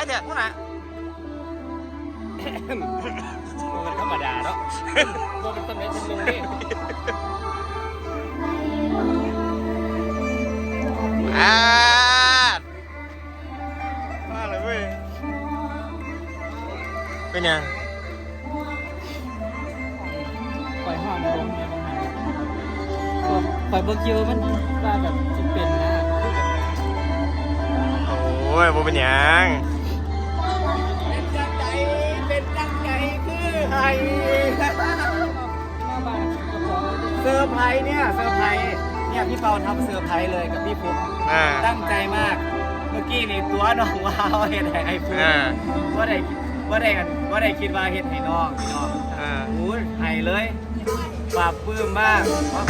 ายแท้พุ่นน่ะมันธรรมดาเนาะว่ามันต้นไม้ต้นลงนี่อ่ามาเลยเว้ยเป็นยังปล่อยห่อนลงเนี่ยมันหายปล่อยเบอร์คิวมันว่าแบบจะเป็นนะโอ้ยบ่เป็นหยัง คือไห้มาบ้านก็ขอเซอร์ไพรส์เนี่ยเซอร์ไพรส์เนี่ยพี่เปาทำเซอร์ไพรส์เลยกับพี่ฟุ๊กอ่า ตั้งใจมาก เมื่อกี้นี่ตัวน้องว้าวเห็นไอ้ฟุ๊กอ่า ว่าได้ว่าได้กันว่าได้คิดว่าเห็นให้น้องพี่น้อง อ่า อู้ให้เลยปราบปลื้มมากเพราะ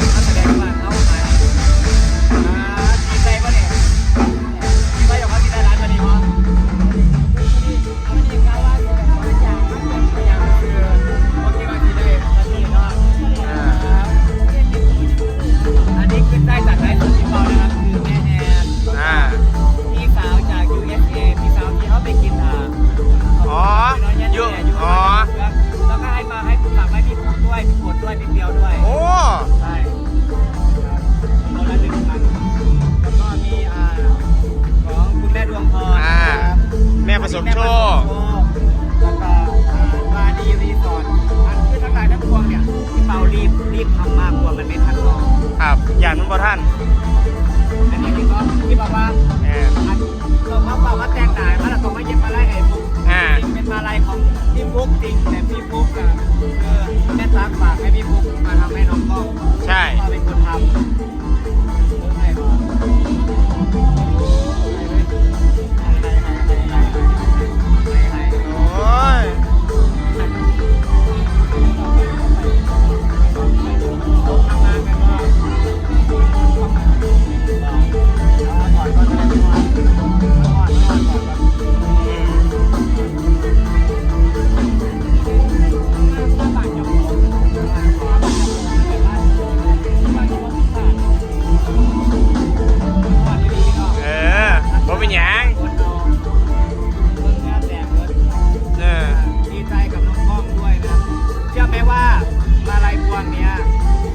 มาลายพวงเนี้ย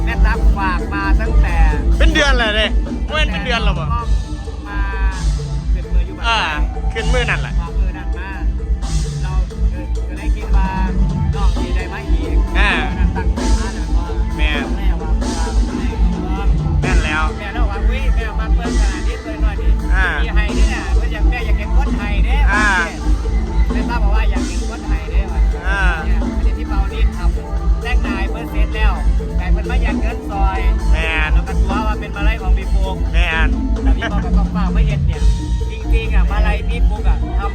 แม่ตั๊กฝากมาตั้งแต่เป็นเดือนเลยเด้เว้นเป็นเดือนแล้วบ่มาขึ้นมืออยู่แบบอ่าขึ้นมือนั่นแหละฝากมือดันมาเราก็ได้คิดว่าน้องดีได้มาอีกอ่าตั้งใจมาแล้วก็แม่แม่ว่าแม่ว่าแม่นแล้วแม่เราว่าอุ้ยแม่มาเปิ้ลขนาดนี้เปิ้ลหน่อยดิอ่ามีไห้เนี่ยเพื่อนอยากแม่อยากเห็นคนไห้เด้อ่าแม่ทราบบอกว่าอยาก นซอยแม่นแล้วก็ตัวว่าเป็นมาลัยของพี่ปุ๊กแม่นแต่พี่บอกกับกองเปล่าไม่เห็นเนี่ยจริงๆอะมาลัยพี่ปุ๊กอะทำ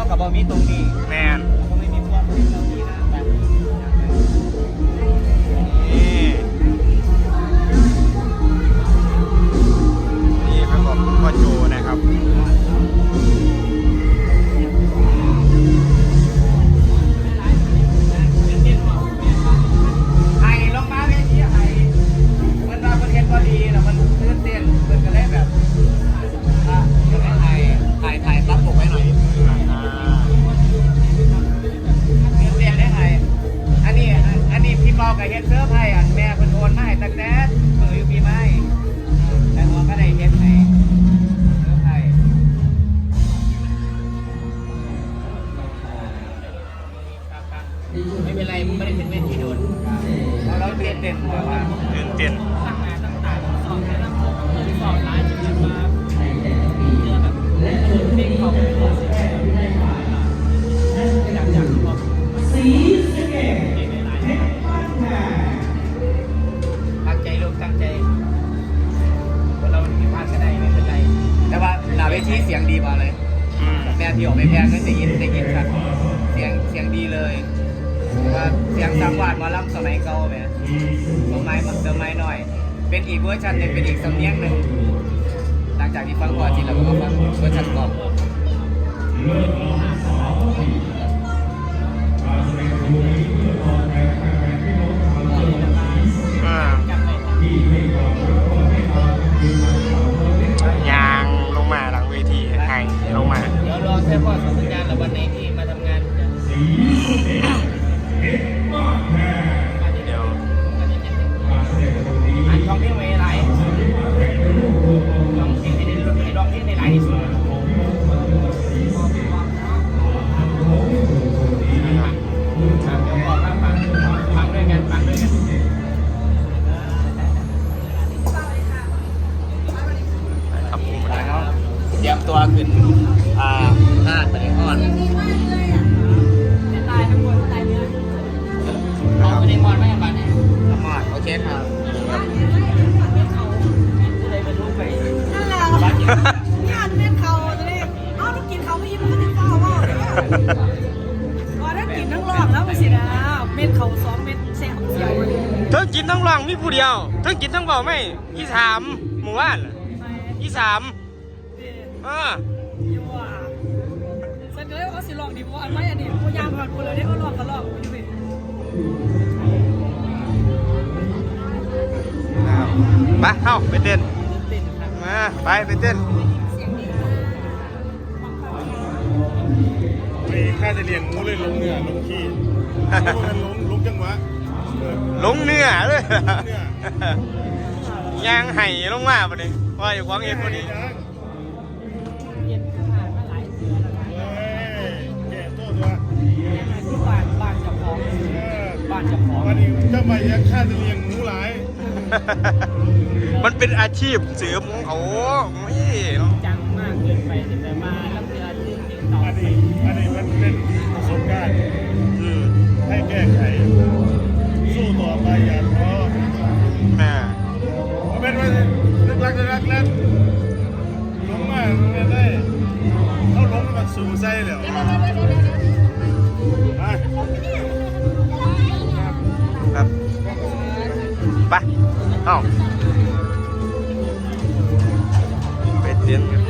ากับบอมีตรงนี้ แมน กับเฮดเสื้อไพ่อันแม่เพิ่นโอนมาให้ตั้งแต่เมื่ออยู่ปีใหม่แต่พอก็ได้เฮ็ดให้เสื้อไพรส์ไม่เป็นไรไม่ได้เป็นเวทีโดนเพราะเราเต้นเต้นแบบว่า ตื่นเต้น แม่ที่ออกไปแพงก็จะยินจะยินชัดเสียงเสียงดีเลยว่าเสียงจังหวัดมาล่ำสมัยเก่าแหมสมัยมันสมัยหน่อย เป็นอีกเวอร์ชันหนึ่งเป็นอีกสำเนียงหนึ่งหลังจากที่ฟังก่อนที่เราก็ฟังเวอร์ชันก่อนอ่ อ่าพาดไปในอ่อนเอาไปในมอนไม่กันบ้านเนี่ยมอนโอเคครับอะไรเป็นรูปไปนั่นแหละงานเป็นเขาจะได้เอาต้องกินเขาไม่ยิ้มก็ติดเฝ้าว่าพอได้กินทั้งรอบแล้วมันสินะ เม็ดเขาสองเม็ดแสบเสียวเลยเทั้งกินทั้งร้องมีผู้เดียวเทั้งกินทั้งเบาไม่อีสามหมู่บ้านน่ะไปอีสามเดี๋ยวเออ ว่าสิลองดีเพราะอันไม่อันนี้พยายามผ่านกูเลยได้ก็ลองก็ลองอยู่เป็นนะครับไปเข้าไปเต้นเต้นครับมาไปไปเต้นเสียงดีไม่ค่าจะเลี้ยงงูเลยลงเหนือลงขี้ลงลงลงจังหวะเออลงเนื้อเลยเนี่ยยางไห่ลงมาปะนี่ว่าอยู่ขวางเอ็นพอดี ยังค่าจะเลี้ยงงูหลาย มันเป็นอาชีพเสริมของเขาไม่เนาะจังมากเกินไปแต่มาแล้วเวลาที่ติดต่ออันนี้อันนี้มันเป็นประสบการณ์อืมให้แก้ไข สู้ต่อไปอย่าท้อแม่มันเป็นว่าลึกลักลึกลักแล้วลงมาไม่ได้เขาลงมาสู่ไส้แล้ว อ้าไปเต้นกันสวั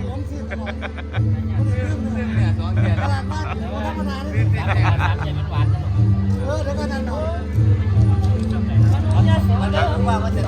เพลงหนึ่งล้มซีดบอกเนี่ยสองเดือนตลาดบ้านธรรมดาเลยสามเดือนสามเดือนมันหวานนะเออเดี๋ยวก็นั่นหนอยมันเริ่มว่ามันจะ